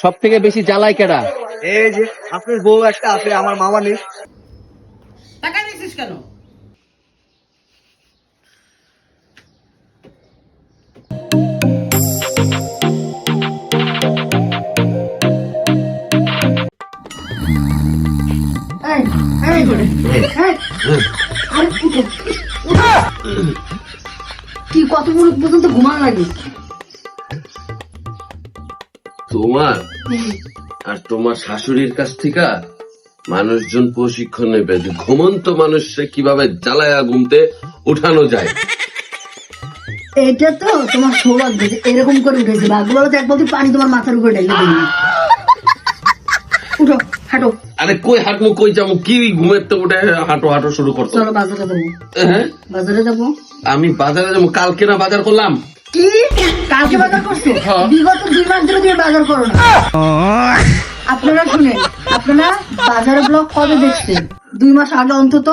সব থেকে বেশি জ্বালায় কেডা? এই যে আপনার বউ একটা আছে আমার মামা নেই। টাকা নিয়েছিস কেন? কি কত পর্যন্ত ঘুমান লাগে? তোমার আর তোমার শাশুড়ির কাছ থেকে মানুষজন প্রশিক্ষণ নেবে যে ঘুমন্ত মানুষকে কীভাবে জ্বালায়া ঘুমতে উঠানো যায়। এটা তো তোমার সৌভাগ্য যে এরকম করে উঠেছে। ভাগ্যগুলো তো এক বলতে পানি তোমার মাথার উপরে ঢেলে দিবি উঠো হাঁটো। আরে কই হাঁটমু কই যাব? কি ঘুমের তো উঠে হাঁটো হাঁটো শুরু করছ চলো বাজারে যাব। হ্যাঁ? বাজারে যাব? আমি বাজারে যাব কালকে না বাজার করলাম? কি? কালকে বাজার করছ? হ্যাঁ। বিগত দুই মাস ধরে তুমি বাজার করো না। আপনারা শুনেন আপনারা বাজারে ব্লগ কবে দেখছেন? দুই মাস আগে অন্তত।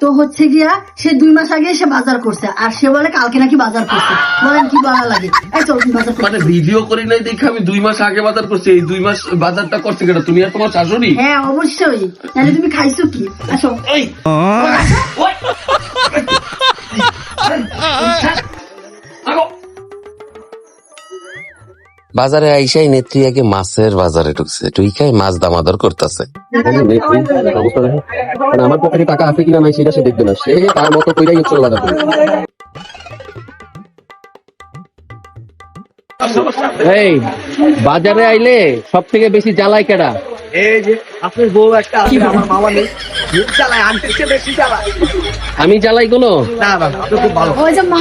তো হচ্ছে গিয়া সে দুই মাস আগে সে বাজার করছে। আর সে বলে কালকে নাকি বাজার করছে। বলেন কি বলা লাগে। এই চল তুমি বাজার মানে ভিডিও করি নাই দেখে আমি দুই মাস আগে বাজার করছি। এই দুই মাস বাজারটা করছি কেন? তুমি আর তোমার শাশুড়ি? হ্যাঁ অবশ্যই। তাহলে তুমি খাইছো কি? আসো। এই। বাজারে আইসাই নেত্রী আগে মাছের বাজারে ঢুকছে। টুইকাই মাছ দামাদর করতেছে। আমার পকেটে টাকা আছে কিনা নাই সেটা সে দেখবে না। সে তার মতো কইরাই বাজার এই বাজারে আইলে সব থেকে বেশি জ্বালায় কেডা? এই যে আপনার বউ একটা আছে আমার মামা নেই। খুব আন্টির চেয়ে বেশি চালায় আমি জ্বালাই কোনো? না না আপনি খুব ভালো। ওই যে মা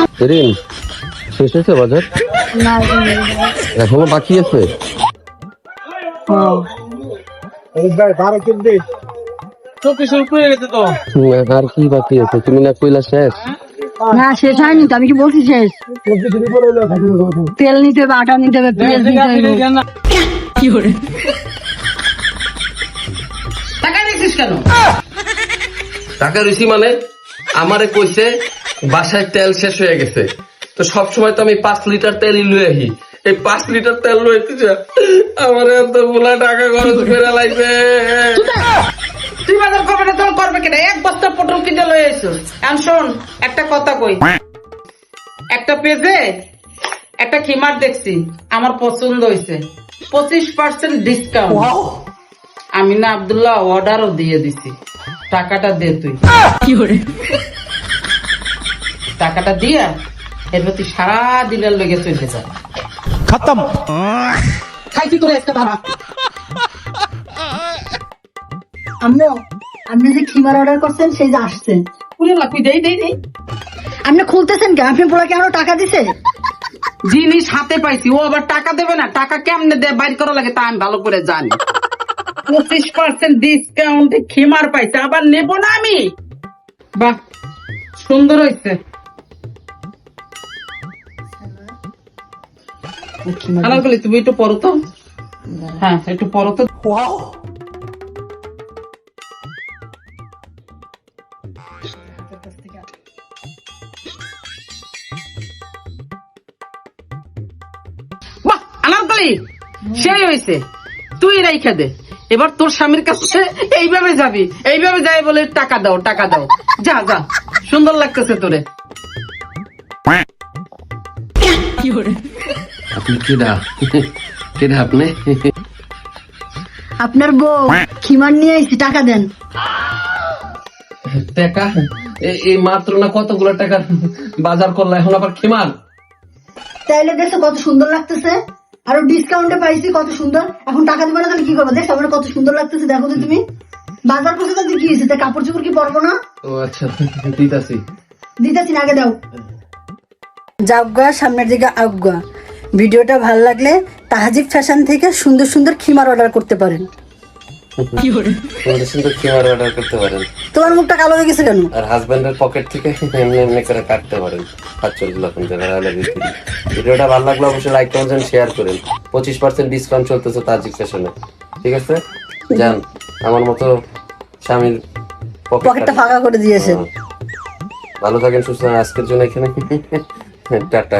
শেষ হয়েছে বাজার? না। এখনও বাকি আছে? আর কি বাকি তুমি না কইলা শেষ? না শেষ হয়নি তো আমি কি বলছি শেষ? তেল নিতে হবে আটা নিতে হবে পেঁয়াজ নিতে হবে। টাকা নিয়েছিস কেন? টাকা রইছি মানে আমারে কইছে বাসায় তেল শেষ হয়ে গেছে। তো সব সময় তো আমি পাঁচ লিটার তেলই লয়ে আহি। এই পাঁচ লিটার তেল লইতে যা। আমার এতগুলা টাকা খরচ করে লাইছে তুই বাজার করবে না তোমার করবে কেন? এক বস্তা পটল কিনে লয়ে এসো এখন শোন একটা কথা কই। একটা পেজে একটা খিমার দেখছি আমার পছন্দ হয়েছে পঁচিশ পার্সেন্ট ডিসকাউন্ট আমি না আবদুল্লাহ অর্ডারও দিয়ে দিছি। টাকাটা দে তুই। টাকাটা দিয়া এরপর তুই সারা দিনের লেগে চলে যা। খতম। খাইছি তোর একটা ধারা আম্মু আপনি যে খিমার অর্ডার করছেন সেই যে আসছে। পুরে লাকুই দেই দেই দেই। আপনি খুলতেছেন কেন? আপনি পোলাকে আরও টাকা দিছে? জিনিস হাতে পাইছি ও আবার টাকা দেবে না। টাকা কেমনে দেয়? বাইর করা লাগে তা আমি ভালো করে জানি। পঁচিশ পার্সেন্ট ডিসকাউন্টে খেমার পাইছে আবার নেব না আমি? বাহ সুন্দর হয়েছে আনারকলি তুমি একটু পড়ো তো। হ্যাঁ একটু পড়ো তো। বাহ আনারকলি সেই হয়েছে তুই রাইখা দে। এবার তোর স্বামীর কাছে এইভাবে যাবি। এইভাবে যাই বলে টাকা দাও টাকা দাও। যা যা। সুন্দর লাগতেছে তোরে। আপনি কেডা কেডা আপনি? আপনার বউ খিমার নিয়ে আইছি টাকা দেন। টাকা? এই মাত্র না কতগুলো টাকা? বাজার করলা এখন আবার খেমার? তাইলে দেখছ কত সুন্দর লাগতেছে। আরও ডিসকাউন্টে পাইছি কত সুন্দর। এখন টাকা দিবে না তাহলে কি করব? দেখছ আমার কত সুন্দর লাগতেছে দেখো তো তুমি। বাজার তো কি হয়েছে? কাপড় চোপড় কি পরবো না? ও আচ্ছা দিতাছি। দিতেছি না আগে দাও। যাওগা সামনের দিকে আউগা ভিডিওটা ভালো লাগলে তাহাজিব ফ্যাশন থেকে সুন্দর সুন্দর খিমার অর্ডার করতে পারেন। সুন্দর খেমার অর্ডার করতে পারেন। তোমার মুখটা কালো হয়ে গেছে কেন? আর হাজবেন্ডের পকেট থেকে এমনি এমনি করে কাটতে পারেন। পাঁচচল্লিশ লক্ষ ভিডিওটা ভালো লাগলে অবশ্যই লাইক কমেন্ট শেয়ার করেন। পঁচিশ পার্সেন্ট ডিসকাউন্ট চলতেছে তাজিক ফ্যাশনে ঠিক আছে? যান আমার মতো স্বামীর পকেটটা ফাঁকা করে দিয়েছে। ভালো থাকেন সুস্থ আজকের জন্য এখানে। টাটা।